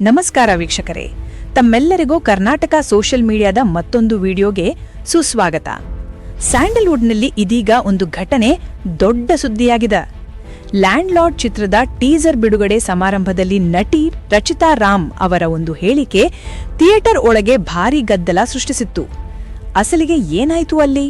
ನಮಸ್ಕಾರ ವೀಕ್ಷಕರೇ. ತಮ್ಮೆಲ್ಲರಿಗೂ ಕರ್ನಾಟಕ ಸೋಷಿಯಲ್ ಮೀಡಿಯಾದ ಮತ್ತೊಂದು ವಿಡಿಯೋಗೆ ಸುಸ್ವಾಗತ. ಸ್ಯಾಂಡಲ್ವುಡ್ನಲ್ಲಿ ಇದೀಗ ಒಂದು ಘಟನೆ ದೊಡ್ಡ ಸುದ್ದಿಯಾಗಿದೆ. ಲ್ಯಾಂಡ್ ಲಾರ್ಡ್ ಚಿತ್ರದ ಟೀಸರ್ ಬಿಡುಗಡೆ ಸಮಾರಂಭದಲ್ಲಿ ನಟಿ ರಚಿತಾ ರಾಮ್ ಅವರ ಒಂದು ಹೇಳಿಕೆ ಥಿಯೇಟರ್ ಒಳಗೆ ಭಾರೀ ಗದ್ದಲ ಸೃಷ್ಟಿಸಿತ್ತು. ಅಸಲಿಗೆ ಏನಾಯಿತು ಅಲ್ಲಿ?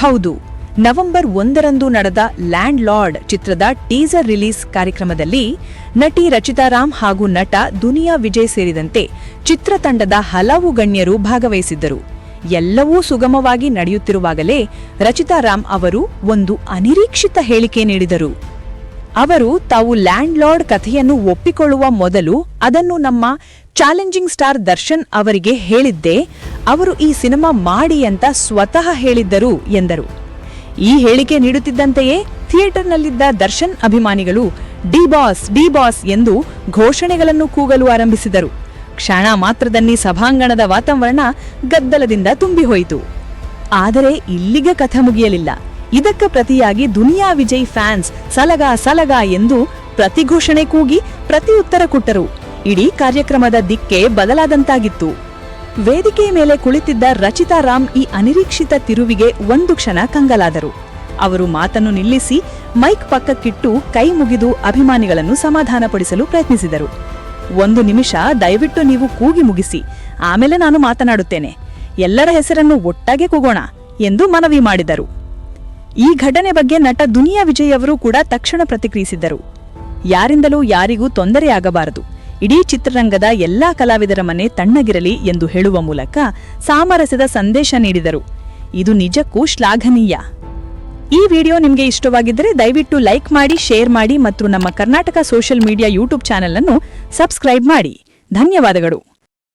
ಹೌದು ನವೆಂಬರ್ ಒಂದರಂದು ನಡೆದ ಲ್ಯಾಂಡ್ ಲಾರ್ಡ್ ಚಿತ್ರದ ಟೀಸರ್ ರಿಲೀಸ್ ಕಾರ್ಯಕ್ರಮದಲ್ಲಿ ನಟಿ ರಚಿತಾ ರಾಮ್ ಹಾಗೂ ನಟ ದುನಿಯಾ ವಿಜಯ್ ಸೇರಿದಂತೆ ಚಿತ್ರತಂಡದ ಹಲವು ಗಣ್ಯರು ಭಾಗವಹಿಸಿದ್ದರು. ಎಲ್ಲವೂ ಸುಗಮವಾಗಿ ನಡೆಯುತ್ತಿರುವಾಗಲೇ ರಚಿತಾ ರಾಮ್ ಅವರು ಒಂದು ಅನಿರೀಕ್ಷಿತ ಹೇಳಿಕೆ ನೀಡಿದರು. ಅವರು, ತಾವು ಲ್ಯಾಂಡ್ ಲಾರ್ಡ್ ಕಥೆಯನ್ನು ಒಪ್ಪಿಕೊಳ್ಳುವ ಮೊದಲು ಅದನ್ನು ನಮ್ಮ ಚಾಲೆಂಜಿಂಗ್ ಸ್ಟಾರ್ ದರ್ಶನ್ ಅವರಿಗೆ ಹೇಳಿದ್ದೆ, ಅವರು ಈ ಸಿನಿಮಾ ಮಾಡಿ ಅಂತ ಸ್ವತಃ ಹೇಳಿದ್ದರು ಎಂದರು. ಈ ಹೇಳಿಕೆ ನೀಡುತ್ತಿದ್ದಂತೆಯೇ ಥಿಯೇಟರ್ನಲ್ಲಿದ್ದ ದರ್ಶನ್ ಅಭಿಮಾನಿಗಳು ಡಿ ಬಾಸ್ ಡಿ ಬಾಸ್ ಎಂದು ಘೋಷಣೆಗಳನ್ನು ಕೂಗಲು ಆರಂಭಿಸಿದರು. ಕ್ಷಣ ಮಾತ್ರದಲ್ಲಿ ಸಭಾಂಗಣದ ವಾತಾವರಣ ಗದ್ದಲದಿಂದ ತುಂಬಿಹೋಯಿತು. ಆದರೆ ಇಲ್ಲಿಗೆ ಕಥೆ ಮುಗಿಯಲಿಲ್ಲ. ಇದಕ್ಕೆ ಪ್ರತಿಯಾಗಿ ದುನಿಯಾ ವಿಜಯ್ ಫ್ಯಾನ್ಸ್ ಸಲಗ ಸಲಗ ಎಂದು ಪ್ರತಿಘೋಷಣೆ ಕೂಗಿ ಪ್ರತಿಯುತ್ತರ ಕೊಟ್ಟರು. ಇಡೀ ಕಾರ್ಯಕ್ರಮದ ದಿಕ್ಕೆ ಬದಲಾದಂತಾಗಿತ್ತು. ವೇದಿಕೆಯ ಮೇಲೆ ಕುಳಿತಿದ್ದ ರಚಿತಾ ರಾಮ್ ಈ ಅನಿರೀಕ್ಷಿತ ತಿರುವಿಗೆ ಒಂದು ಕ್ಷಣ ಕಂಗಲಾದರು. ಅವರು ಮಾತನ್ನು ನಿಲ್ಲಿಸಿ ಮೈಕ್ ಪಕ್ಕಕ್ಕಿಟ್ಟು ಕೈ ಮುಗಿದು ಅಭಿಮಾನಿಗಳನ್ನು ಸಮಾಧಾನಪಡಿಸಲು ಪ್ರಯತ್ನಿಸಿದರು. ಒಂದು ನಿಮಿಷ ದಯವಿಟ್ಟು ನೀವು ಕೂಗಿ ಮುಗಿಸಿ, ಆಮೇಲೆ ನಾನು ಮಾತನಾಡುತ್ತೇನೆ. ಎಲ್ಲರ ಹೆಸರನ್ನು ಒಟ್ಟಾಗೆ ಕೂಗೋಣ ಎಂದು ಮನವಿ ಮಾಡಿದರು. ಈ ಘಟನೆ ಬಗ್ಗೆ ನಟ ದುನಿಯಾ ವಿಜಯ್ ಅವರು ಕೂಡ ತಕ್ಷಣ ಪ್ರತಿಕ್ರಿಯಿಸಿದ್ದರು. ಯಾರಿಂದಲೂ ಯಾರಿಗೂ ತೊಂದರೆಯಾಗಬಾರದು. ಇಡೀ ಚಿತ್ರರಂಗದ ಎಲ್ಲಾ ಕಲಾವಿದರ ಮನೆ ತಣ್ಣಗಿರಲಿ ಎಂದು ಹೇಳುವ ಮೂಲಕ ಸಾಮರಸ್ಯದ ಸಂದೇಶ ನೀಡಿದರು. ಇದು ನಿಜಕ್ಕೂ ಶ್ಲಾಘನೀಯ. ಈ ವಿಡಿಯೋ ನಿಮಗೆ ಇಷ್ಟವಾಗಿದ್ದರೆ ದಯವಿಟ್ಟು ಲೈಕ್ ಮಾಡಿ, ಶೇರ್ ಮಾಡಿ ಮತ್ತು ನಮ್ಮ Karnataka social media YouTube channel ಅನ್ನು ಸಬ್ಸ್ಕ್ರೈಬ್ ಮಾಡಿ. ಧನ್ಯವಾದಗಳು.